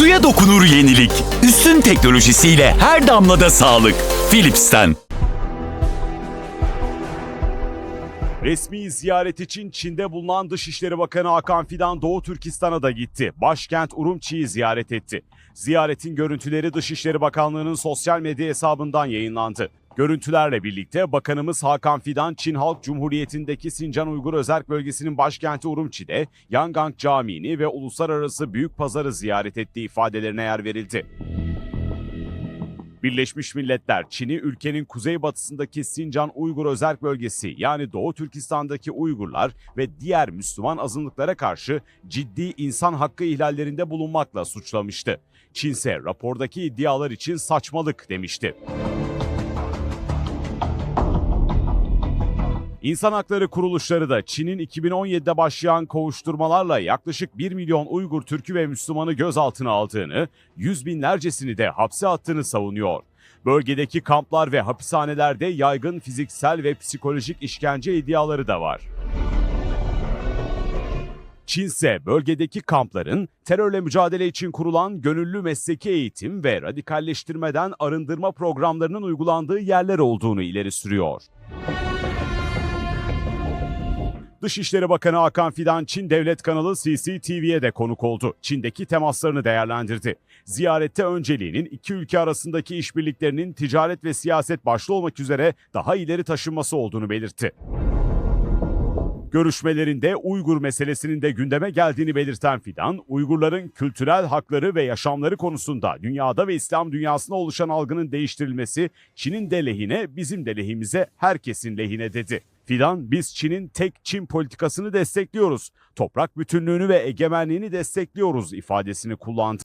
Suya dokunur yenilik. Üstün teknolojisiyle her damlada sağlık. Philips'ten. Resmi ziyaret için Çin'de bulunan Dışişleri Bakanı Hakan Fidan Doğu Türkistan'a da gitti. Başkent Urumçi'yi ziyaret etti. Ziyaretin görüntüleri Dışişleri Bakanlığı'nın sosyal medya hesabından yayınlandı. Görüntülerle birlikte Bakanımız Hakan Fidan, Çin Halk Cumhuriyeti'ndeki Sincan Uygur Özerk Bölgesi'nin başkenti Urumçi'de Yangang Camii'ni ve Uluslararası Büyük Pazarı ziyaret ettiği ifadelerine yer verildi. Birleşmiş Milletler, Çin'i ülkenin kuzeybatısındaki Sincan Uygur Özerk Bölgesi yani Doğu Türkistan'daki Uygurlar ve diğer Müslüman azınlıklara karşı ciddi insan hakkı ihlallerinde bulunmakla suçlamıştı. Çin ise rapordaki iddialar için saçmalık demişti. İnsan hakları kuruluşları da Çin'in 2017'de başlayan kovuşturmalarla yaklaşık 1 milyon Uygur Türk'ü ve Müslümanı gözaltına aldığını, yüz binlercesini de hapse attığını savunuyor. Bölgedeki kamplar ve hapishanelerde yaygın fiziksel ve psikolojik işkence iddiaları da var. Çin ise bölgedeki kampların terörle mücadele için kurulan gönüllü mesleki eğitim ve radikalleştirmeden arındırma programlarının uygulandığı yerler olduğunu ileri sürüyor. Dışişleri Bakanı Hakan Fidan Çin Devlet kanalı CCTV'ye de konuk oldu. Çin'deki temaslarını değerlendirdi. Ziyarette önceliğinin iki ülke arasındaki işbirliklerinin ticaret ve siyaset başta olmak üzere daha ileri taşınması olduğunu belirtti. Görüşmelerinde Uygur meselesinin de gündeme geldiğini belirten Fidan, Uygurların kültürel hakları ve yaşamları konusunda dünyada ve İslam dünyasında oluşan algının değiştirilmesi Çin'in de lehine, bizim de lehimize, herkesin lehine dedi. Fidan, biz Çin'in tek Çin politikasını destekliyoruz. Toprak bütünlüğünü ve egemenliğini destekliyoruz ifadesini kullandı.